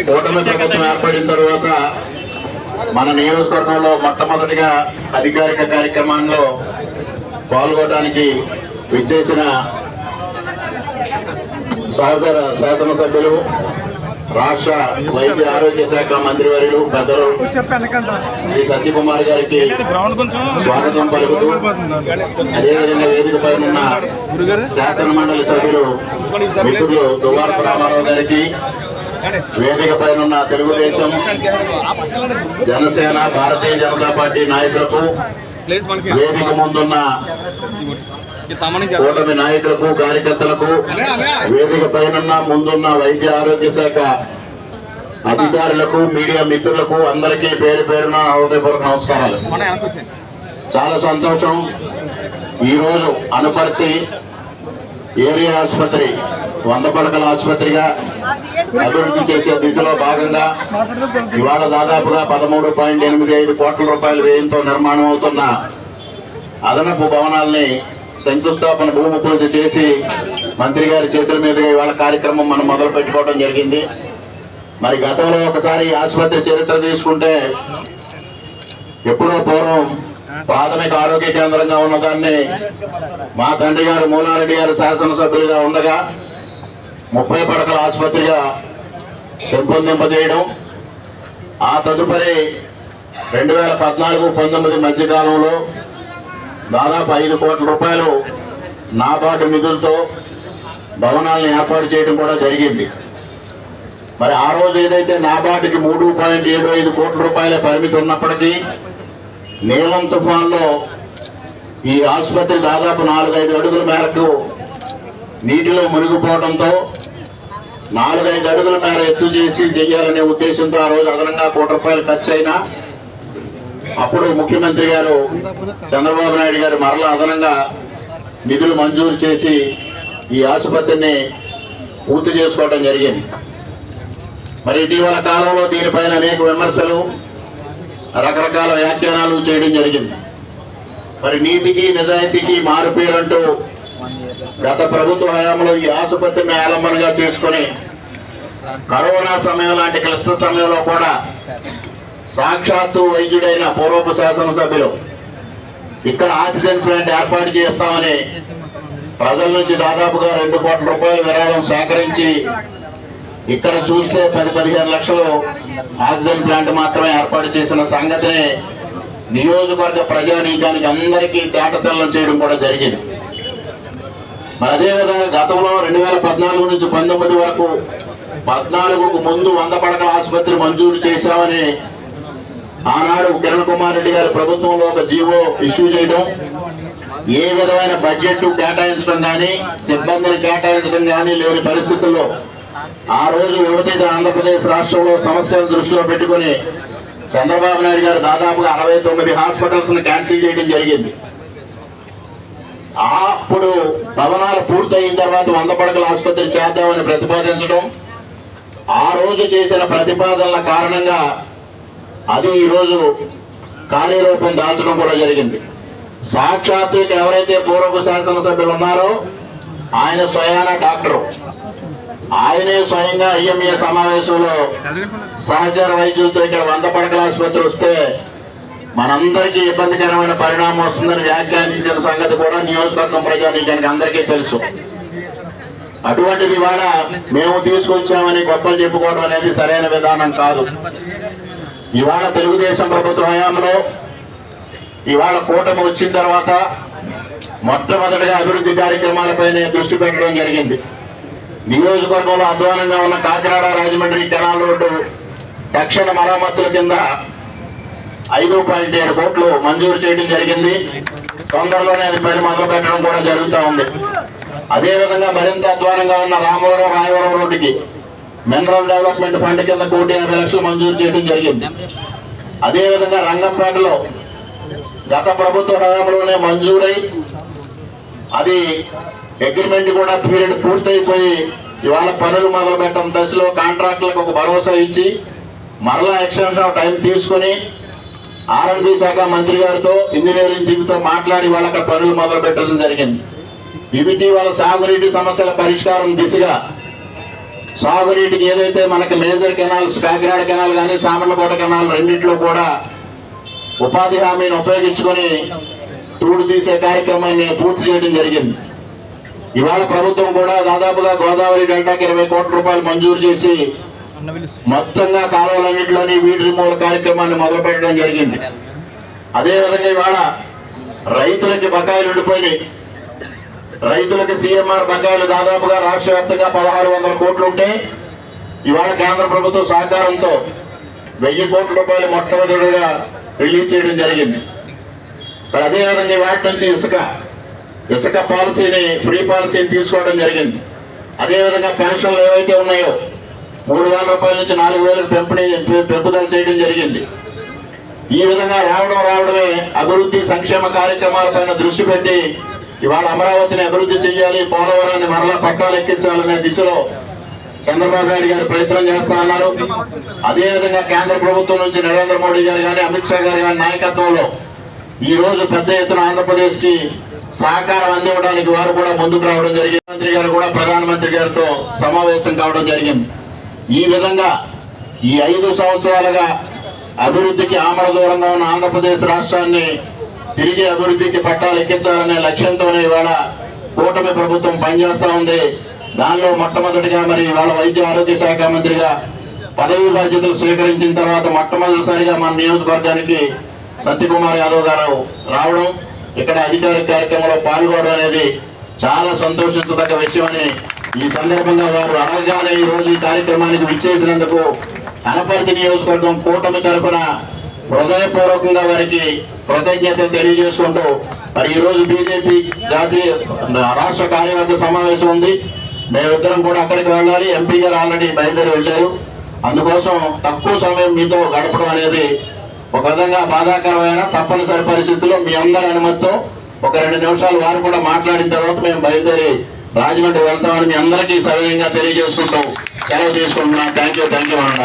కూటమి ప్రభుత్వం ఏర్పడిన తర్వాత మన నియోజకవర్గంలో మొట్టమొదటిగా అధికారిక కార్యక్రమాల్లో పాల్గొనడానికి విచ్చేసిన సహచర శాసనసభ్యులు రాష్ట్ర వైద్య ఆరోగ్య శాఖ మంత్రివర్యులు పెద్దలు శ్రీ సత్యకుమార్ గారికి స్వాగతం పలుకుతూ అదేవిధంగా వేదిక పైన ఉన్న శాసన మండలి సభ్యులు మిత్రులు దువారప రామారావు గారికి వేదిక పైన ఉన్న తెలుగుదేశం జనసేన భారతీయ జనతా పార్టీ నాయకులకు వేదిక ముందున్న కూటమి నాయకులకు కార్యకర్తలకు వేదిక పైన ముందున్న వైద్య ఆరోగ్య శాఖ అధికారులకు మీడియా మిత్రులకు అందరికీ పేరు పేరున హృదయపూర్వక నమస్కారాలు. చాలా సంతోషం. ఈరోజు అనుపర్తి ఏరియా ఆసుపత్రి వంద పడకల ఆసుపత్రిగా అభివృద్ధి చేసే దిశలో భాగంగా ఇవాళ దాదాపుగా పదమూడు పాయింట్ ఎనిమిది ఐదు కోట్ల రూపాయల వ్యయంతో నిర్మాణం అవుతున్న అదనపు భవనాల్ని శంకుస్థాపన భూమి పూజ చేసి మంత్రి గారి చేతుల మీదుగా ఇవాళ కార్యక్రమం మనం మొదలు పెట్టుకోవడం జరిగింది. మరి గతంలో ఒకసారి ఆసుపత్రి చరిత్ర తీసుకుంటే ఎప్పుడో పూర్వం ప్రాథమిక ఆరోగ్య కేంద్రంగా ఉన్నదాన్ని మా తండ్రి గారు మూలారెడ్డి గారు శాసనసభ్యులుగా ఉండగా ముప్పై పడకల ఆసుపత్రిగా పెంపొందింపజేయడం. ఆ తదుపరి రెండు వేల పద్నాలుగు పంతొమ్మిది మధ్యకాలంలో దాదాపు ఐదు కోట్ల రూపాయలు నాబార్డు నిధులతో భవనాలను ఏర్పాటు చేయడం కూడా జరిగింది. మరి ఆ రోజు ఏదైతే నాబార్డుకి మూడు పాయింట్ ఏడు ఐదు కోట్ల రూపాయల పరిమితి ఉన్నప్పటికీ నీలం తుఫాన్లో ఈ ఆసుపత్రి దాదాపు నాలుగైదు అడుగుల మేరకు నీటిలో మునిగిపోవడంతో నాలుగైదు అడుగుల మేర ఎత్తు చేసి చెయ్యాలనే ఉద్దేశంతో ఆ రోజు అదనంగా కోటి రూపాయలు ఖర్చు అయినా అప్పుడు ముఖ్యమంత్రి గారు చంద్రబాబు నాయుడు గారు మరలా అదనంగా నిధులు మంజూరు చేసి ఈ ఆసుపత్రిని పూర్తి చేసుకోవడం జరిగింది. మరి ఇటీవల కాలంలో దీనిపైన అనేక విమర్శలు రకరకాల వ్యాఖ్యానాలు చేయడం జరిగింది. మరి నీతికి నిజాయితీకి మారుపేరంటూ గత ప్రభుత్వ హయాంలో ఈ ఆసుపత్రిని ఆలంబనగా చేసుకొని కరోనా సమయం లాంటి క్లిష్ట సమయంలో కూడా సాక్షాత్తు వైద్యుడైన పూర్వపు శాసనసభ్యులు ఇక్కడ ఆక్సిజన్ ప్లాంట్ ఏర్పాటు చేస్తామని ప్రజల నుంచి దాదాపుగా రెండు కోట్ల రూపాయల విరాళం సేకరించి ఇక్కడ చూస్తే పది పదిహేను లక్షలు ఆక్సిజన్ ప్లాంట్ మాత్రమే ఏర్పాటు చేసిన సంగతిని నియోజకవర్గ ప్రజానీకానికి అందరికీ తేటతెల్లం చేయడం కూడా జరిగింది. మరి అదేవిధంగా గతంలో రెండు వేల పద్నాలుగు నుంచి పంతొమ్మిది వరకు పద్నాలుగుకు ముందు వంద పడకల ఆసుపత్రి మంజూరు చేశామని ఆనాడు కిరణ్ కుమార్ రెడ్డి గారి ప్రభుత్వంలో ఒక జీవో ఇష్యూ చేయడం ఏ విధమైన బడ్జెట్ కేటాయించడం కానీ సిబ్బందిని కేటాయించడం కానీ లేని పరిస్థితుల్లో ఆ రోజు విభజిత ఆంధ్రప్రదేశ్ రాష్ట్రంలో సమస్యలు దృష్టిలో పెట్టుకుని చంద్రబాబు నాయుడు గారు దాదాపుగా అరవై తొమ్మిది హాస్పిటల్స్ను క్యాన్సిల్ చేయడం జరిగింది. అప్పుడు భవనాలు పూర్తయిన తర్వాత వంద పడకల ఆసుపత్రి చేద్దామని ప్రతిపాదించడం ఆ రోజు చేసిన ప్రతిపాదనల కారణంగా అది ఈరోజు కార్యరూపం దాల్చడం కూడా జరిగింది. సాక్షాత్తు ఎవరైతే పూర్వపు శాసనసభ్యులు ఉన్నారో ఆయన స్వయాన డాక్టరు. ఆయనే స్వయంగా ఐఎంఏ సమావేశంలో సహచర వైద్యులతో ఇక్కడ వంద పడకల ఆసుపత్రి వస్తే మనందరికీ ఇబ్బందికరమైన పరిణామం వస్తుందని వ్యాఖ్యానించిన సంగతి కూడా నియోజకవర్గం ప్రజానీకానికి అందరికీ తెలుసు. అటువంటిది ఇవాళ మేము తీసుకొచ్చామని గొప్పలు చెప్పుకోవడం అనేది సరైన విధానం కాదు. ఇవాళ తెలుగుదేశం ప్రభుత్వ హయాంలో ఇవాళ కూటమి వచ్చిన తర్వాత మొట్టమొదటిగా అభివృద్ధి కార్యక్రమాలపైనే దృష్టి పెట్టడం జరిగింది. నియోజకవర్గంలో అధ్వానంగా ఉన్న కాకినాడ రాజమండ్రి కెనాల్ రోడ్డు తక్షణ మరామతుల కింద ఐదు పాయింట్ ఏడు కోట్లు మంజూరు చేయడం జరిగింది. తొందరలోనే అది పని మొదలు పెట్టడం కూడా జరుగుతూ ఉంది. అదేవిధంగా మరింత అధ్వానంగా ఉన్న రామవరం రాయవరం రోడ్డుకి మినరల్ డెవలప్మెంట్ ఫండ్ కింద కోటి యాభై లక్షలు మంజూరు చేయడం జరిగింది. అదేవిధంగా రంగంపేటలో గత ప్రభుత్వ హయాంలోనే మంజూరై అది అగ్రిమెంట్ కూడా పీరియడ్ పూర్తయిపోయి ఇవాళ పనులు మొదలు పెట్టడం దశలో కాంట్రాక్టులకు ఒక భరోసా ఇచ్చి మరలా ఎక్స్టెన్షన్ ఆఫ్ టైం తీసుకొని ఆర్ఎండ్బి శాఖ మంత్రి గారితో ఇంజనీరింగ్ టీమ్తో మాట్లాడి వాళ్ళ పనులు మొదలు పెట్టడం జరిగింది. ఇవిటి వాళ్ళ సాగునీటి సమస్యల పరిష్కారం దిశగా సాగునీటికి ఏదైతే మనకి మేజర్ కెనాల్స్ కాకినాడ కెనాల్ కానీ సామర్లకోట కెనాల్ రెండింటిలో కూడా ఉపాధి హామీని ఉపయోగించుకొని తూడు తీసే కార్యక్రమాన్ని పూర్తి చేయడం జరిగింది. ఇవాళ ప్రభుత్వం కూడా దాదాపుగా గోదావరి డెల్టాకి ఇరవై కోట్ల రూపాయలు మంజూరు చేసి మొత్తంగా కాలువలన్నింటిలోని వీడి రిమూవల్ కార్యక్రమాన్ని మొదలు పెట్టడం జరిగింది అదేవిధంగా ఇవాళ రైతులకి బకాయిలు ఉండిపోయినాయి. రైతులకి సీఎంఆర్ బకాయిలు దాదాపుగా రాష్ట్ర వ్యాప్తంగా పదహారు వందల కోట్లు ఉంటే ఇవాళ కేంద్ర ప్రభుత్వం సహకారంతో వెయ్యి కోట్ల రూపాయలు మొట్టమొదటిగా రిలీజ్ చేయడం జరిగింది. అదేవిధంగా వాటి నుంచి ఇసుక ఇసుక పాలసీని ఫ్రీ పాలసీని తీసుకోవడం జరిగింది. అదేవిధంగా పెన్షన్లు ఏవైతే ఉన్నాయో మూడు వేల రూపాయల నుంచి నాలుగు వేలకు పెంపిణీ పెంపుదల చేయడం జరిగింది. ఈ విధంగా రావడం రావడమే అభివృద్ధి సంక్షేమ కార్యక్రమాలపైన దృష్టి పెట్టి ఇవాళ అమరావతిని అభివృద్ధి చేయాలి పోలవరాన్ని మరలా పట్టాలు ఎక్కించాలనే దిశలో చంద్రబాబు నాయుడు గారు ప్రయత్నం చేస్తా ఉన్నారు. అదేవిధంగా కేంద్ర ప్రభుత్వం నుంచి నరేంద్ర మోడీ గారు కానీ అమిత్ షా గారు కానీ నాయకత్వంలో ఈ రోజు పెద్ద ఎత్తున ఆంధ్రప్రదేశ్కి సహకారం అందివ్వడానికి వారు కూడా ముందుకు రావడం జరిగింది. మంత్రి గారు కూడా ప్రధానమంత్రి గారితో సమావేశం కావడం జరిగింది. ఈ విధంగా ఈ ఐదు సంవత్సరాలుగా అభివృద్ధికి ఆమడ దూరంగా ఉన్న ఆంధ్రప్రదేశ్ రాష్ట్రాన్ని తిరిగి అభివృద్ధికి పట్టాలు ఎక్కించాలనే లక్ష్యంతోనే ఇవాళ కూటమి ప్రభుత్వం పనిచేస్తా ఉంది. దానిలో మొట్టమొదటిగా మరి ఇవాళ వైద్య ఆరోగ్య శాఖ మంత్రిగా పదవి బాధ్యతలు స్వీకరించిన తర్వాత మొట్టమొదటిసారిగా మన నియోజకవర్గానికి సత్యకుమార్ యాదవ్ గారు రావడం ఇక్కడ అధికారిక కార్యక్రమంలో పాల్గొనడం అనేది చాలా సంతోషించదగ్గ విషయమని ఈ సందర్భంగా వారు అనగానే ఈ రోజు ఈ కార్యక్రమానికి విచ్చేసినందుకు అనపర్తి నియోజకవర్గం కూటమి తరఫున హృదయపూర్వకంగా వారికి కృతజ్ఞతలు తెలియజేసుకుంటూ మరి ఈ రోజు బీజేపీ జాతీయ రాష్ట్ర కార్యవర్గ సమావేశం ఉంది. మేమిద్దరం కూడా అక్కడికి వెళ్ళాలి. ఎంపీ గారు ఆల్రెడీ బయలుదేరి వెళ్ళారు. అందుకోసం తక్కువ సమయం మీతో గడపడం అనేది ఒక విధంగా బాధాకరమైన తప్పనిసరి పరిస్థితుల్లో మీ అందరి అనుమతితో ఒక రెండు నిమిషాలు వారు కూడా మాట్లాడిన తర్వాత మేము బయలుదేరి రాజమండ్రి వెళ్తామని మీ అందరికీ సవినయంగా తెలియజేసుకుంటూ సెలవు తీసుకుంటున్నాం. థ్యాంక్ యూ థ్యాంక్ యూ అన్నారు